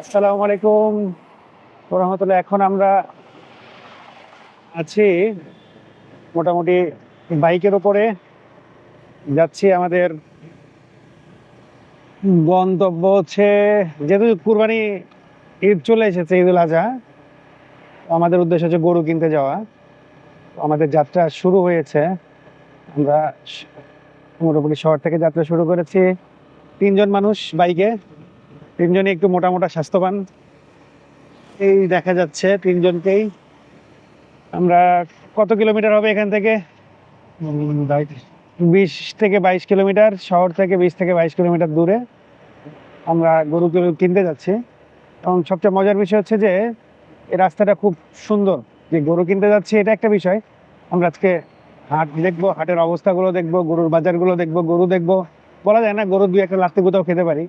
আসসালামু আলাইকুম। রহমতুল্লাহ এখন আমরা আছি মোটামুটি বাইকের ওপরে যাচ্ছি আমাদের গন্তব্য হচ্ছে, যেহেতু কুরবানি ঈদ চলে এসেছে ঈদুল আজহা আমাদের উদ্দেশ্য হচ্ছে গরু কিনতে যাওয়া। আমাদের যাত্রা শুরু হয়েছে। আমরা মোটামুটি শহর থেকে যাত্রা শুরু করেছি। তিনজন মানুষ বাইকে। তিনজনই একটু মোটা মোটা স্বাস্থ্যবান। এই দেখা যাচ্ছে তিনজনকেই। আমরা কত কিলোমিটার হবে এখান থেকে? বিশ থেকে বাইশ কিলোমিটার, শহর থেকে বিশ থেকে বাইশ কিলোমিটার দূরে। আমরা গরু কিনতে যাচ্ছি। এবং সবচেয়ে মজার বিষয় হচ্ছে যে, এই রাস্তাটা খুব সুন্দর। যে গরু কিনতে যাচ্ছি, এটা একটা বিষয়। আমরা আজকে হাট দেখব, হাটের অবস্থাগুলো দেখব, গরুর বাজারগুলো দেখব, গরু দেখব। বলা যায় না গরু দুই একটা লাত্তি কোথাও খেতে পারি।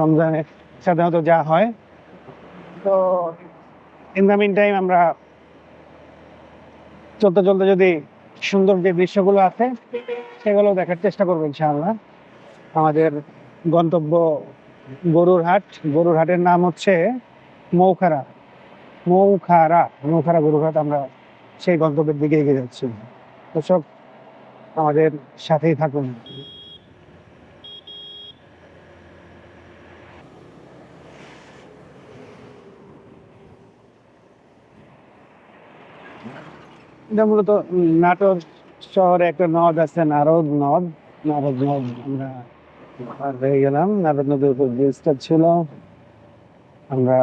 রমজানে সাধারণত যা হয়। তো ইন দ্য মিন টাইম আমরা চলতে চলতে যদি সুন্দর যে দৃশ্যগুলো আছে, সেগুলো দেখার চেষ্টা করব ইনশাআল্লাহ। আমাদের গন্তব্য গরুর হাট গরুর হাটের নাম হচ্ছে মৌখারা। মৌখারা মৌখারা গরুর হাট আমরা সেই গন্তব্যের দিকে এগিয়ে যাচ্ছি। দর্শক, আমাদের সাথেই থাকুন। এটা মূলত নাটোর শহরে একটা নদ আছে নারদ নদ। নারদ নদ আমরা পার হয়ে গেলাম। নারদ নদীর উপর ব্রিজটা ছিল। আমরা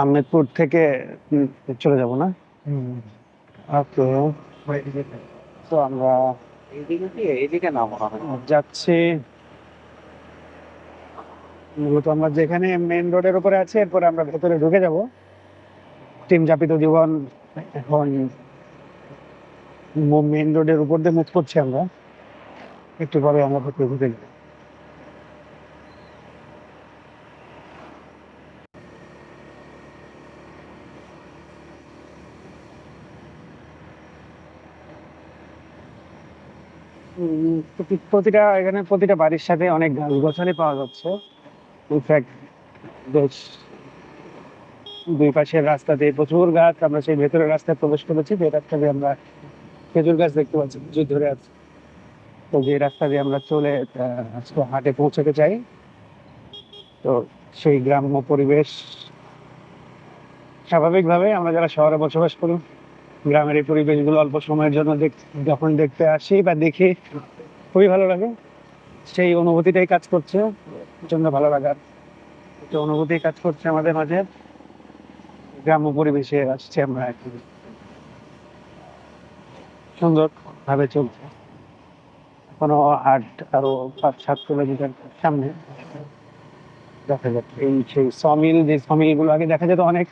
আহমেদপুর থেকে চলে যাব না? ওকে তো আমরা যাচ্ছি। মূলত আমরা যেখানে মেন রোডের উপরে আছে এরপরে আমরা ভেতরে ঢুকে যাব। টিম জাপিত জীবন এখন মেইন রোডের উপর দিয়ে মুখ করছি আমরা। একটু পরে আমরা যাব। উম, প্রতি- প্রতিটা এখানে প্রতিটা বাড়ির সাথে অনেক গাছ গাছালি পাওয়া যাচ্ছে। ইনফ্যাক্ট বেশ দুই পাশের রাস্তা দিয়ে প্রচুর গাছ, আমরা সেই ভেতরের রাস্তায় প্রবেশ করেছি, যে রাস্তা দিয়ে আমরা খেজুর গাছ দেখতে পাচ্ছি প্রচুর ধরে আছে। তো যে রাস্তা দিয়ে আমরা চলে আজকে হাটে পৌঁছাতে চাই। তো সেই গ্রাম্য পরিবেশ স্বাভাবিকভাবে আমরা যারা শহরে বসবাস করি, গ্রামের এই পরিবেশগুলো অল্প সময়ের জন্য যখন দেখতে আসি বা দেখি, খুবই ভালো লাগে। সেই অনুভূতিটাই কাজ করছে প্রচণ্ড ভালো লাগার অনুভূতি কাজ করছে আমাদের মাঝে। গ্রাম্য পরিবেশে আসছি আমরা এখন। সুন্দর ভাবে চলছে। এখনও হাট আরও পাঁচ, সাত কিলোমিটার সামনে দেখা যাচ্ছে। এই সেই সমিল, যে সমিলগুলো আগে দেখা যেত অনেক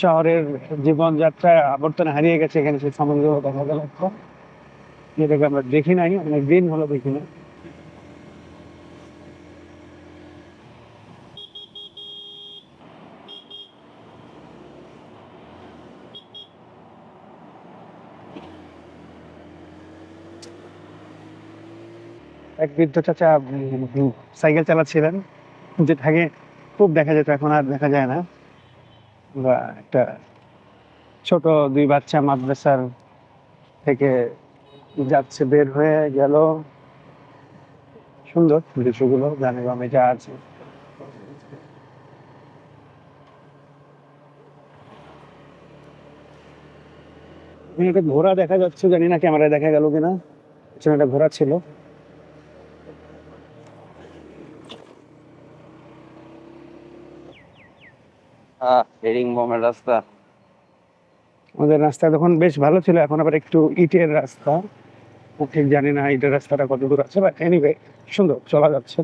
শহরের জীবনযাত্রায় আবর্তনে হারিয়ে গেছে, এখানে সেই সমিলগুলো দেখা গেল। এখন যেটাকে আমরা দেখি নাই অনেক দিন হলো দেখি না বৃদ্ধ চাচা সাইকেল চালাচ্ছিলেন। যেটাকে খুব দেখা যেত, এখন আর দেখা যায় না। বা একটা ছোট দুই বাচ্চা মাদ্রাসার থেকে যাচ্ছে, বের হয়ে গেল। সুন্দর দৃশ্যগুলো জানে বামে যা আছে। ঘোড়া দেখা যাচ্ছে, জানি না ক্যামেরায় দেখা গেল কিনা। পিছনে একটা ঘোড়া ছিল। হ্যাঁ বমের রাস্তা। আমাদের রাস্তা তখন বেশ ভালো ছিল, এখন আবার একটু ইটের রাস্তা। ঠিক জানি না ইটের রাস্তাটা কত দূর আছে বাট এনিওয়ে সুন্দর, চলা যাচ্ছে,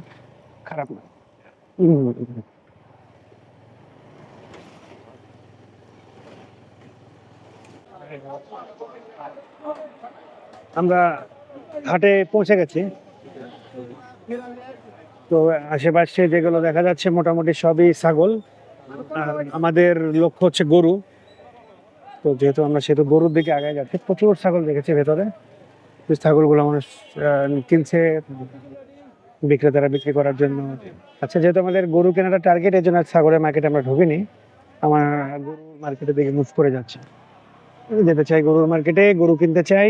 খারাপ না। আমরা ঘাটে পৌঁছে গেছি। তো আশেপাশে যেগুলো দেখা যাচ্ছে, মোটামুটি সবই ছাগল। আমাদের লক্ষ্য হচ্ছে গরু। তো যেহেতু আমরা সেহেতু গরুর দিকে আগে যাচ্ছি, প্রচুর ছাগল দেখেছি ভেতরে। ছাগলগুলো মানুষ কিনছে, বিক্রেতারা বিক্রি করার জন্য। আচ্ছা যেহেতু আমাদের গরু কেনাটা টার্গেট এর জন্য সাগরের মার্কেটে আমরা ঢুকিনি। আমার গরু মার্কেটের দিকে মুভ করে যাচ্ছে। যেতে চাই গরুর মার্কেটে গরু কিনতে চাই।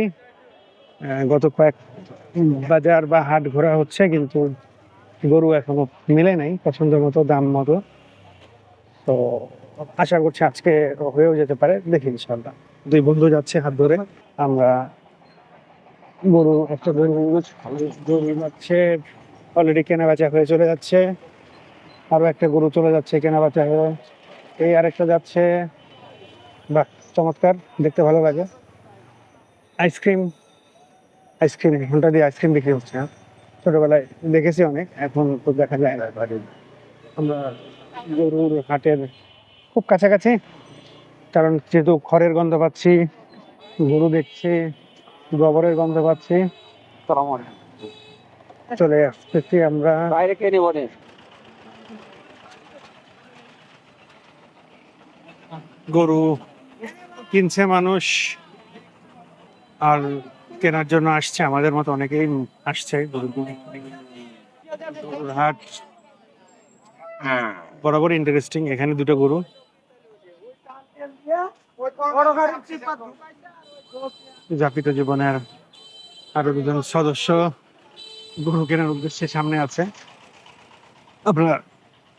গত কয়েক বাজার বা হাট ঘোরা হচ্ছে, কিন্তু গরু এখনও মিলে নাই, পছন্দ মতো, দাম মতো। তো আশা করছি আজকে হয়েও যেতে পারে, দেখি ইনশাল্লাহ দুই বন্ধু যাচ্ছে হাত ধরে। আমরা গরু একটা গরু যাচ্ছে। অলরেডি কেনা বেচা হয়ে চলে যাচ্ছে। আরও একটা গরু চলে যাচ্ছে কেনা বেচা হয়ে। এই আরেকটা যাচ্ছে। বাহ, চমৎকার, দেখতে ভালো লাগে। আইসক্রিম আইসক্রিম, ঘণ্টা দিয়ে আইসক্রিম বিক্রি হচ্ছে। ছোটবেলায় দেখেছি অনেক, এখন তো দেখা যায় না। আমরা গরুর হাটের খুব কাছাকাছি কারণ যেহেতু খড়ের গন্ধ পাচ্ছি গরু দেখছি গোবরের গন্ধ পাচ্ছি চলে আসতেছি আমরা। বাইরে কে নিব গরু কিনছে মানুষ আর কেনার জন্য আসছে আমাদের মতো অনেকেই আসছে। গরু হাট বরাবর ইন্টারেস্টিং এখানে দুটো গরু। জীবনের আরও দুজন সদস্য গরু কেনার উদ্দেশ্যে সামনে আছে। আপনার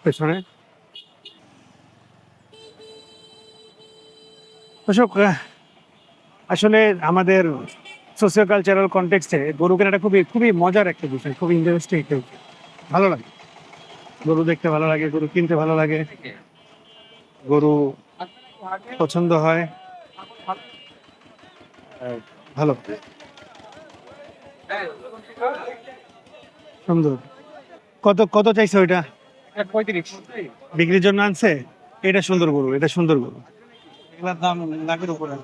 পেছনে। আহ, আসলে আমাদের সোশিও কালচারাল কনটেক্সটে গরু কেনাটা খুবই খুবই মজার একটা বিষয় খুবই ইন্টারেস্টিং একটা। ভালো লাগে। গরু দেখতে ভালো লাগে গরু কিনতে ভালো লাগে। গরু পছন্দ হয়। ভালো। সুন্দর। কত কত চাইছে ওইটা পঁয়ত্রিশ। বিক্রির জন্য আনছে? এটা সুন্দর গরু এটা সুন্দর গরু। এগুলোর দাম লাখের উপরে।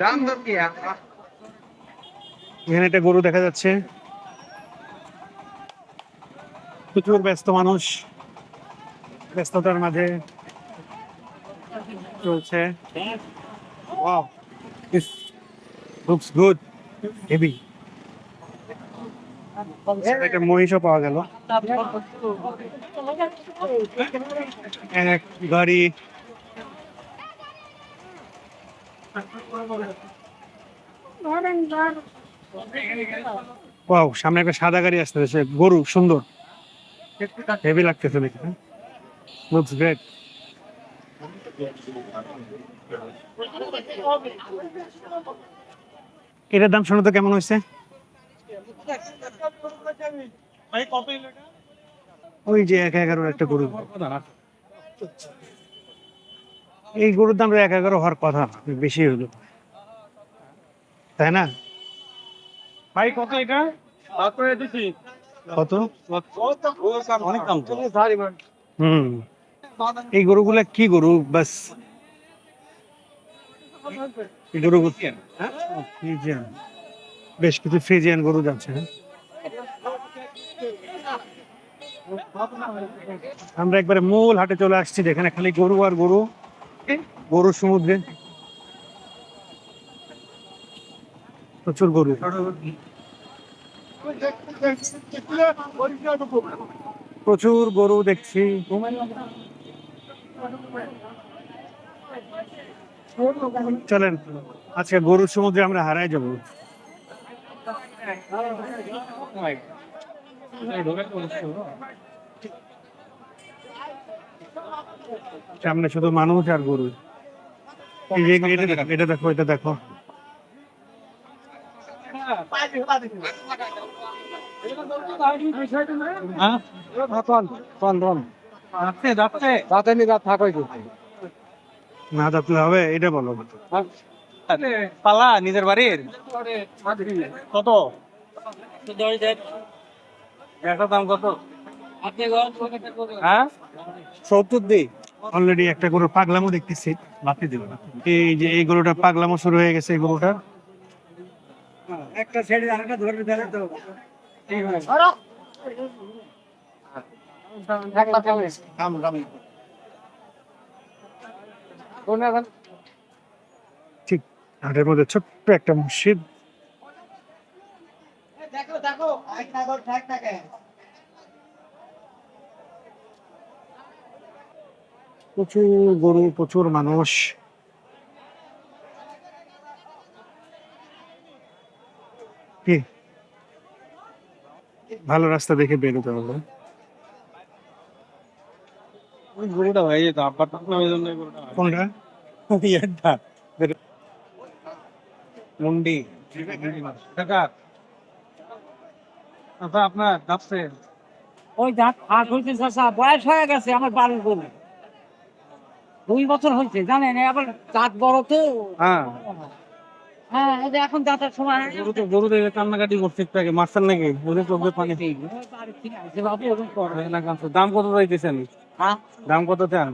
দাম দর কি? এখানে একটা গরু দেখা যাচ্ছে। প্রচুর ব্যস্ত মানুষ। ব্যস্ততার মাঝে চলছে। Wow this looks good heavy একটা মহিষও পাওয়া গেল। এক গাড়ি। সামনে একটা সাদা গাড়ি আসতেছে গরু, সুন্দর। হেভি লাগতেছে দেখে লুকস গ্রেট এটার দাম শোনো তো কেমন হয়েছে? ওই যে এক এগারোর একটা গরু। এই গরুর দাম এক এগারো হওয়ার কথা বেশি হলো। তাই না? ভাই, কত এটা? কত? অনেক দাম হুম। এই গরুগুলা কি গরু? বাস। গরু ফ্রিজিয়ান। বেশ কিছু ফ্রিজিয়ান গরু যাচ্ছে হ্যাঁ? আমরা একবারে মূল হাটে চলে আসছি, যেখানে খালি গরু আর গরু। গরু সমুদ্রে। প্রচুর গরু। প্রচুর গরু দেখছি। চলেন আজকে গরুর সমুদ্রে আমরা হারাই যাব। সামনে শুধু মানুষ আর গরু। এটা দেখো, এটা দেখো এটা দেখো যাচ্ছে যাচ্ছে রাতে নি রাত থাকই না হবে এটা বলো পালা নিজের বাড়ির। কত? একটা দাম কত? হ্যাঁ? সত্তর অলরেডি একটা গরুর পাগলামো দেখতেছি লাফি দিল না। এই যে এই গরুটা পাগলামো শুরু হয়ে গেছে এই গরুটা। একটা ছেড়ে আরেকটা ধরে তো ঠিক হাটের মধ্যে ছোট্ট একটা মসজিদ। প্রচুর গরু প্রচুর মানুষ। কি? ভালো রাস্তা দেখে বেরোতে হবে। ওই গরুটা যেত আব্বার থাকলাম এই জন্য গরুটা। কোনটা? ইয়ারটা মুন্ডি। আচ্ছা আপনার যাচ্ছে ওই দাঁত হাট হইতে চাষা বয়স হয়ে গেছে আমার বাড়ির গরু দুই বছর হয়েছে জানেন? আবার দাঁত বড় তো। হ্যাঁ। হ্যাঁ এখন সময় গরু তো গরু দেখে কান্নাকাটি করছে একটু আগে মারছেন নাকি? ওদের চোখে পানি। বাড়ি থেকে আসছে বাবু ওরকম করে। হয় না কাঁদছে। দাম কত চাইতেছেন? হ্যাঁ? দাম কত চান?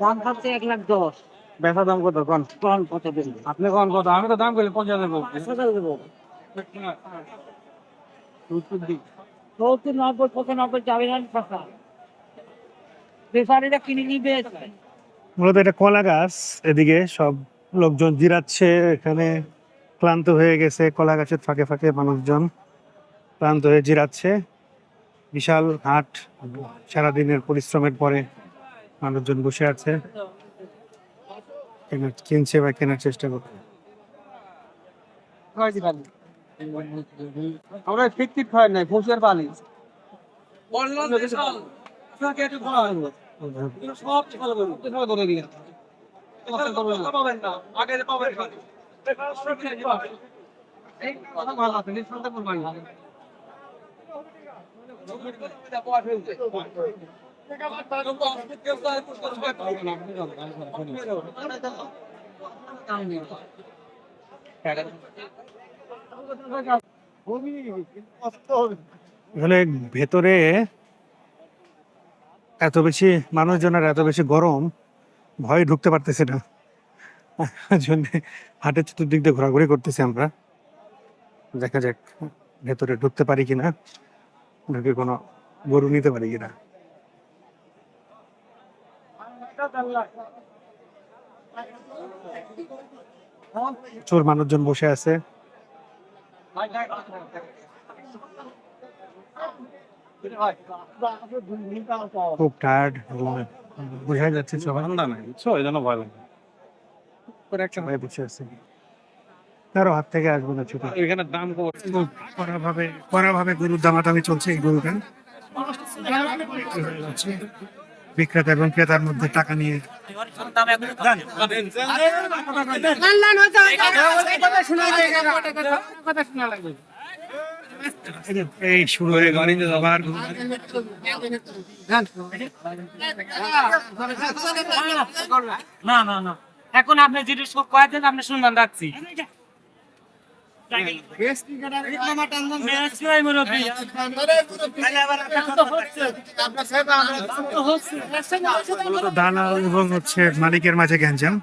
দাম খাচ্ছে এক লাখ দশ। বেচা দাম কত? কোন? কম কত আপনি কোন কত? আমি তো দাম করি পঞ্চাশ দেবো। দেবো সত্তর নব্বই পঁচানব্বই যাবে না টাকা বেপারীরা কিনে নিবে। মূলত এটা কলা গাছ এদিকে সব লোকজন জিরাচ্ছে এখানে ক্লান্ত হয়ে গেছে কলা গাছের ফাঁকে ফাঁকে মানুষজন ক্লান্ত হয়ে জিরাচ্ছে। বিশাল হাট সারাদিনের পরিশ্রমের পরে মানুষজন বসে আছে। কিনছে বা কেনার চেষ্টা করছে। আমরা নাই ফুসের পানি সব ভালো করে দিয়ে পাবেন না। আগে পাবেন ভালো আছে নিঃসন্দেহ করবেন না। আসলে ভেতরে এত বেশি মানুষজনের এত বেশি গরম। ভয়ে ঢুকতে পারতেছে না। জন্য হাটের চতুর্দিক দিয়ে ঘোরাঘুরি করতেছি আমরা। দেখা যাক ভেতরে ঢুকতে পারি কিনা ঢুকে কোনো গরু নিতে পারি কিনা। চোর মানুষজন বসে আছে। খুব টায়ার্ড বোঝা যাচ্ছে সবাই ঠান্ডা নাই বুঝছ এই জন্য ভয় লাগে সবাই বসে আছে কারও হাত থেকে আসবে না ছুটে এখানে দাম কম খুব কড়া ভাবে গরুর দামাদামি চলছে এই গরুটা বিক্রেতা এবং ক্রেতার মধ্যে টাকা নিয়ে এই শুরু হয়ে গেল। আবার না না না। এখন আপনি যেটা সব কয়েছেন আপনি শুনবেন রাখছি। দালাল এবং হচ্ছে মালিকের মাঝে গ্যাঞ্জাম।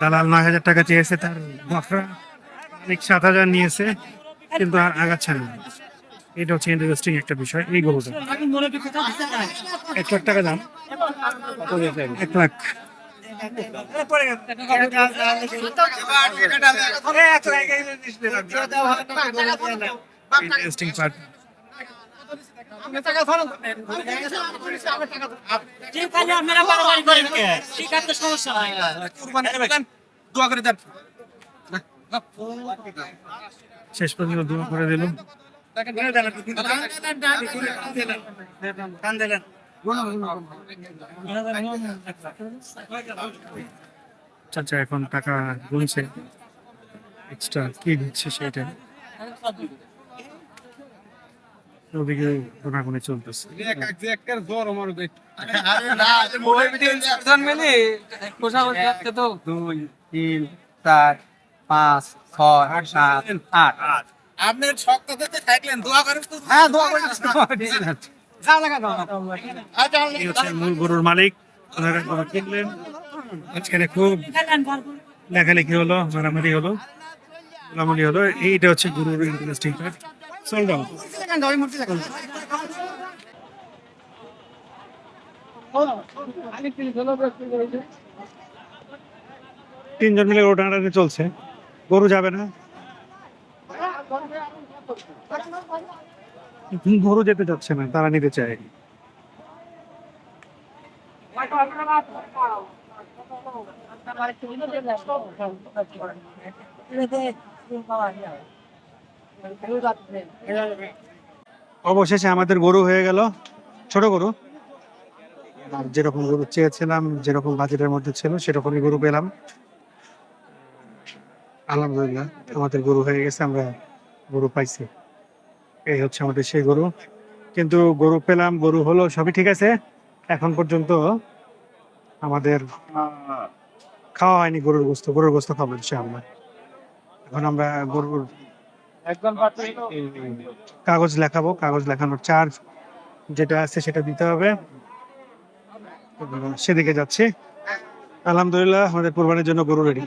দালাল নয় হাজার টাকা চেয়েছে তার বকরা মালিক সাত হাজার নিয়েছে। কিন্তু আর আগাচ্ছে না। এটা হচ্ছে ইন্টারেস্টিং একটা বিষয়, এই গরুটা। এক লাখ টাকা দাম। এক লাখ। ইন্টারেস্টিং আপনারা বাড়াবাড়ি করেন শেষ পর্যন্ত দূর করে দিল চাচা এখন টাকা গুনছে। এক্সট্রা কি দিচ্ছে সেটা? ওদিকে গোনাগুনি চলতেছে। দুই তিন চার। পাঁচ ছয় সাত আট আপনার শক্ত করতে থাকলেন দোয়া করেন তো। হ্যাঁ দোয়া করে এই হচ্ছে মূল গরুর মালিক। কিনলেন আজকাল খুব লেখালেখি হলো মারামারি হলো মারামারি হলো। এইটা হচ্ছে গরুর ইন্টারেস্টিং পার্ট সোল্ড আউট তিনজন মিলে টানাটানি চলছে। গরু যাবে না? গরু যেতে চাচ্ছে না, তারা নিতে চায়। অবশেষে আমাদের গরু হয়ে গেল। ছোট গরু। যেরকম গরু চেয়েছিলাম, যেরকম বাজেটের মধ্যে ছিল, সেরকমই গরু পেলাম। আলহামদুলিল্লাহ আমাদের গরু হয়ে গেছে আমরা গরু পাইছি। এই হচ্ছে আমাদের সেই গরু। কিন্তু গরু পেলাম গরু হলো সবই ঠিক আছে। এখন পর্যন্ত আমাদের খাওয়া হয়নি গরুর গোস্ত গরুর গোস্ত খাব ইনশাআল্লাহ। এখন আমরা গরুর কাগজ লেখাবো কাগজ লেখানোর চার্জ যেটা আছে সেটা দিতে হবে। সেদিকে যাচ্ছি। আলহামদুলিল্লাহ আমাদের কোরবানির জন্য গরু রেডি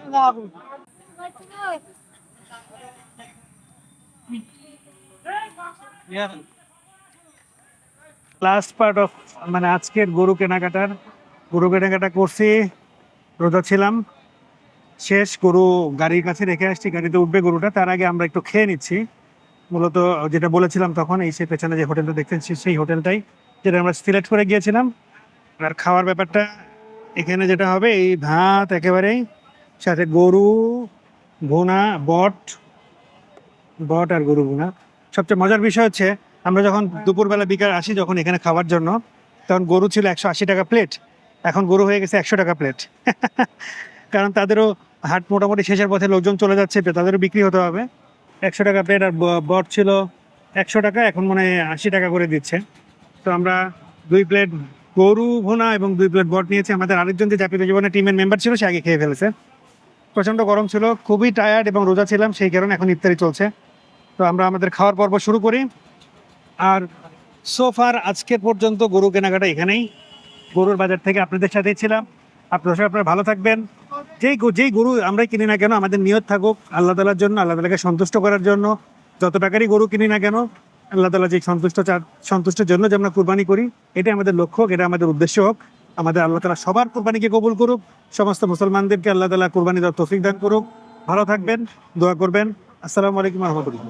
লাস্ট পার্ট অফ মানে আজকের গরু কেনাকাটার, গরু কেনাকাটা করছি, রোজা ছিলাম। শেষ গরু গাড়ির কাছে রেখে আসছি, গাড়িতে উঠবে গরুটা, তার আগে আমরা একটু খেয়ে নিচ্ছি। মূলত যেটা বলেছিলাম তখন, এই সে পেছনে যে হোটেলটা দেখতেন সেই হোটেলটাই, যেটা আমরা সিলেক্ট করে গিয়েছিলাম। আর খাওয়ার ব্যাপারটা, এখানে যেটা হবে, এই ভাত একেবারেই, সাথে গরু, ভুনা, বট বট আর গরু ভুনা। সবচেয়ে মজার বিষয় হচ্ছে আমরা যখন দুপুরবেলা বিকাল আসি যখন এখানে খাওয়ার জন্য তখন গরু ছিল একশো আশি টাকা প্লেট এখন গরু হয়ে গেছে একশো টাকা প্লেট কারণ তাদেরও হাট মোটামুটি শেষের পথে লোকজন চলে যাচ্ছে তাদেরও বিক্রি হতে হবে। একশো টাকা প্লেট আর বট ছিল একশো টাকা এখন মনে হয় আশি টাকা করে দিচ্ছে। তো আমরা দুই প্লেট গরু ভুনা এবং দুই প্লেট বট নিয়েছি। আমাদের আরেকজন যে জাপিত জীবনে টিমের মেম্বার ছিল সে আগে খেয়ে ফেলেছে। প্রচণ্ড গরম ছিল খুবই টায়ার্ড এবং রোজা ছিলাম সেই কারণে এখন ইফতারি চলছে। তো আমরা আমাদের খাওয়ার পর্ব শুরু করি। আর সোফার আজকের পর্যন্ত গরু কেনাকাটা এখানেই। গরুর বাজার থেকে আপনাদের সাথেই ছিলাম। আপনার সবাই আপনারা ভালো থাকবেন। যেই যেই গরু আমরাই কিনি না কেন, আমাদের নিয়ত থাকুক আল্লাহ তালার জন্য, আল্লাহ তালাকে সন্তুষ্ট করার জন্য। যত টাকারই গরু কিনি না কেন, আল্লাহ তালা যে সন্তুষ্ট সন্তুষ্টের জন্য যে আমরা কুরবানি করি, এটাই আমাদের লক্ষ্য হোক এটা আমাদের উদ্দেশ্য হোক। আমাদের আল্লাহ তালা সবার কুরবানিকে কবুল করুক। সমস্ত মুসলমানদেরকে আল্লাহ তালা কুরবানি দেওয়ার তৌফিক দান করুক। ভালো থাকবেন, দোয়া করবেন। আসসালামু আলাইকুম রহমতুল্লাহ।